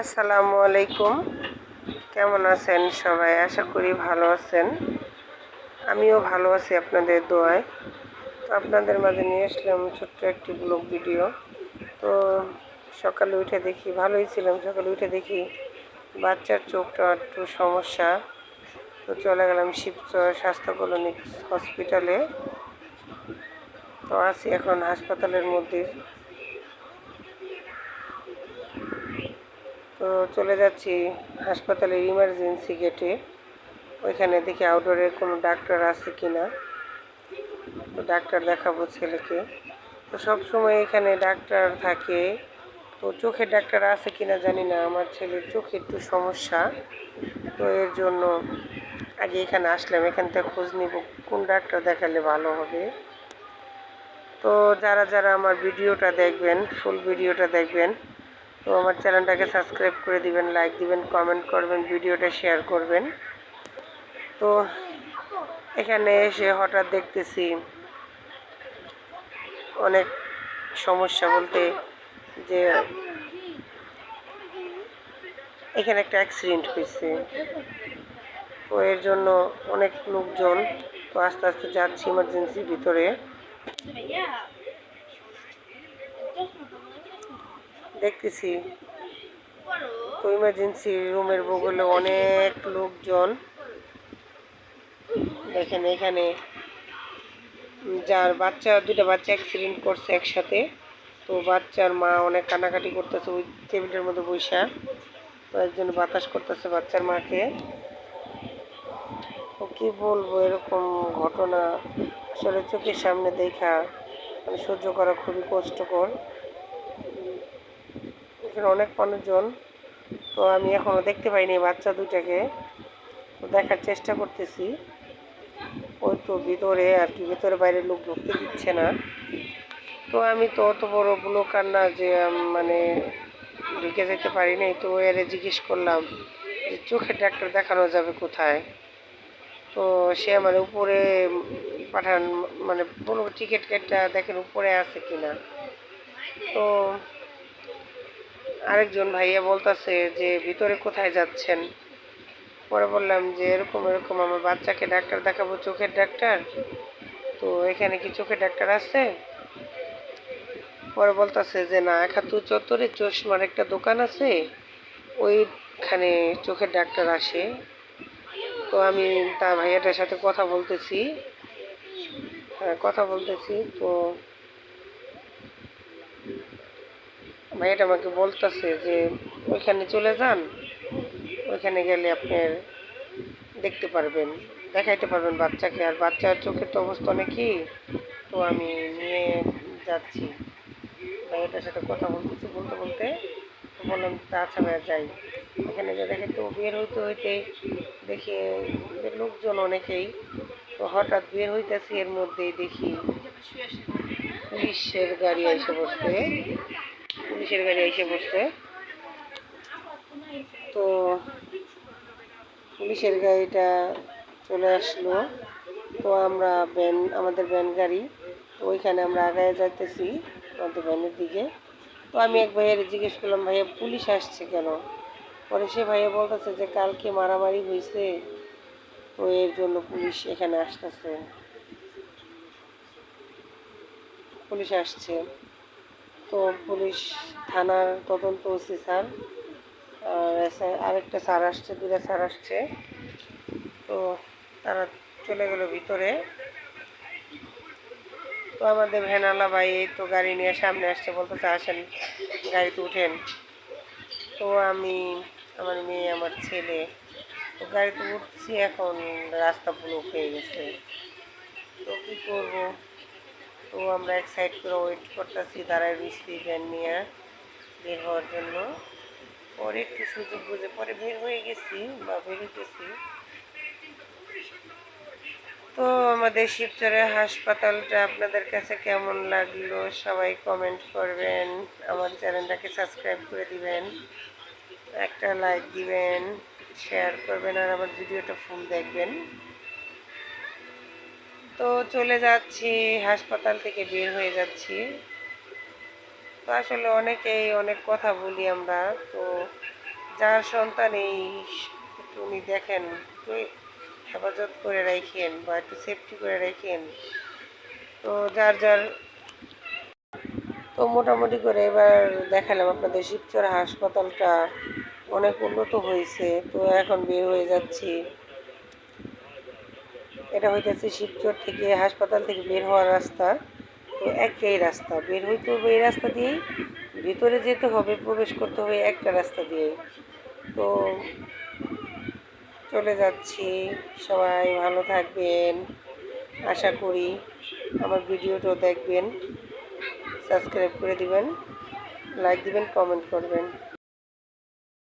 আসসালামু আলাইকুম। কেমন আছেন সবাই? আশা করি ভালো আছেন। আমিও ভালো আছি আপনাদের দোয়ায়। তো আপনাদের মাঝে নিয়ে আসলাম ছোট্ট একটি ব্লগ ভিডিও। তো সকালে উঠে দেখি, ভালোই ছিলাম। সকালে উঠে দেখি বাচ্চার চোখটা একটু সমস্যা। তো চলে গেলাম শিবচর স্বাস্থ্য কলোনি হসপিটালে। তো আছি এখন হাসপাতালের মধ্যে। তো চলে যাচ্ছি হাসপাতালের ইমার্জেন্সি গেটে ওইখানে দেখি আউটডোরের কোনো ডাক্তার আছে কি না তো ডাক্তার দেখাবো ছেলেকে। তো সব সময় এখানে ডাক্তার থাকে। তো চোখের ডাক্তার আছে কি না জানি না। আমার ছেলের চোখে একটু সমস্যা। তো এর জন্য আগে এখানে আসলাম। এখান থেকে খোঁজ নিব, কোন ডাক্তার দেখালে ভালো হবে। তো যারা যারা আমার ভিডিওটা দেখবেন ফুল ভিডিওটা দেখবেন তো আমার চ্যানেলটাকে সাবস্ক্রাইব করে দিবেন লাইক দিবেন কমেন্ট করবেন, ভিডিওটা শেয়ার করবেন। তো এখানে এসে হঠাৎ দেখতেছি অনেক সমস্যা বলতে যে এখানে একটা অ্যাক্সিডেন্ট হয়েছে। তো এর জন্য অনেক লোকজন, তো আস্তে আস্তে যাচ্ছি ইমার্জেন্সির ভিতরে। দেখতেছি। তো ইমার্জেন্সি রুমের বগলে অনেক লোকজন। দেখেন এখানে যার বাচ্চা দুটা বাচ্চা অ্যাক্সিডেন্ট করছে একসাথে। তো বাচ্চার মা অনেক কান্নাকাটি করতেছে ওই টেবিলের মধ্যে বৈশা একজন বাতাস করতেছে বাচ্চার মাকে। তো কি বলব, এরকম ঘটনা আসলে চোখের সামনে দেখা মানে সহ্য করা খুবই কষ্টকর। এখানে অনেক মানুষজন। তো আমি এখনও দেখতে পাইনি বাচ্চা দুটাকে তো দেখার চেষ্টা করতেছি। ওই তো ভিতরে আর কি, ভিতরে বাইরে লোক ঢুকতে দিচ্ছে না। তো আমি তো অত বড় ব্লকার না যে মানে ঢুকে যেতে পারি নাই। তো এর জিজ্ঞেস করলাম যে, চোখের ডাক্তার দেখানো যাবে কোথায়? তো সে আমার উপরে পাঠান মানে বলব টিকিট কেটটা দেখেন উপরে আছে কিনা। তো আরেকজন ভাইয়া বলতেছে যে ভিতরে কোথায় যাচ্ছেন? পরে বললাম যে এরকম এরকম আমার বাচ্চাকে ডাক্তার দেখাবো চোখের ডাক্তার। তো এখানে কি চোখের ডাক্তার আছে? পরে বলতেছে যে না একাত্তর চত্বরে চশমার একটা দোকান আছে। ওইখানে চোখের ডাক্তার আসে। তো আমি তার ভাইয়াটার সাথে কথা বলতেছি। হ্যাঁ, কথা বলতেছি। তো ভাইয়াটা আমাকে বলতেছে যে, ওইখানে চলে যান। ওইখানে গেলে আপনার দেখতে পারবেন, দেখাইতে পারবেন বাচ্চাকে। আর বাচ্চার চোখের তো অবস্থা অনেকই। তো আমি নিয়ে যাচ্ছি। ভাইয়াটার সাথে কথা বলতেছি বলতে বলতে। বললাম আচ্ছা ভাইয়া, যাই। এখানে যে দেখে তো বের হইতে হইতে দেখি লোকজন অনেকেই। তো হঠাৎ বের হইতেছি এর মধ্যেই দেখি পুলিশের গাড়ি এসে বসছে। পুলিশের গাড়ি এসে বসছে। তো পুলিশের গাড়িটা চলে আসলো। তো আমরা ব্যান আমাদের ব্যান গাড়ি, তো ওইখানে আমরা আগায় যাইতেছি আমাদের ভ্যানের দিকে। তো আমি এক ভাইয়ের জিজ্ঞেস করলাম, ভাইয়া, পুলিশ আসছে কেন? পরে সে ভাইয়া বলতেছে যে, কালকে মারামারি হয়েছে তো এর জন্য পুলিশ এখানে আসতেছে। পুলিশ আসছে। তো পুলিশ থানার তদন্ত ওসি স্যার। আর আরেকটা স্যার আসছে দুটা স্যার আসছে। তো তারা চলে গেল ভিতরে। তো আমাদের ভ্যানালা ভাই এই তো গাড়ি নিয়ে সামনে আসছে, বলতেছে, আসেন, গাড়িতে উঠেন। তো আমি, আমার মেয়ে, আমার ছেলে, তো গাড়িতে উঠছি, এখন রাস্তা পুরো হয়ে গেছে। তো কী করব? তো আমরা এক সাইড করে ওয়েট করতেছি, দাঁড়ায় রয়েছি ভ্যান নিয়ে বের হওয়ার জন্য। পরে একটু সুযোগ বুঝে পরে বের হয়ে গেছি বা বেরোতেছি তো আমাদের শিবচরের হাসপাতালটা আপনাদের কাছে কেমন লাগল সবাই কমেন্ট করবেন, আমার চ্যানেলটাকে সাবস্ক্রাইব করে দিবেন, একটা লাইক দিবেন শেয়ার করবেন আর আমার ভিডিওটা ফুল দেখবেন। তো চলে যাচ্ছি, হাসপাতাল থেকে বের হয়ে যাচ্ছি। তো আসলে অনেকেই অনেক কথা বলি আমরা, তো যার সন্তান এই উনি দেখেন, একটু হেফাজত করে রাখেন বা একটু সেফটি করে রাখেন, তো যার যার তো মোটামুটি করে এবার দেখালাম আপনাদের শিবচর হাসপাতালটা অনেক উন্নত হয়েছে, তো এখন বের হয়ে যাচ্ছি। এটা হইতেছে শিবচর থেকে হাসপাতাল থেকে বের হওয়ার রাস্তা। তো একটাই রাস্তা, বের হইতে হবে এই রাস্তা দিয়েই, ভিতরে যেতে হবে, প্রবেশ করতে হবে একটা রাস্তা দিয়ে তো চলে যাচ্ছি, সবাই ভালো থাকবেন, আশা করি আমার ভিডিওটাও দেখবেন, সাবস্ক্রাইব করে দিবেন, লাইক দিবেন, কমেন্ট করবেন।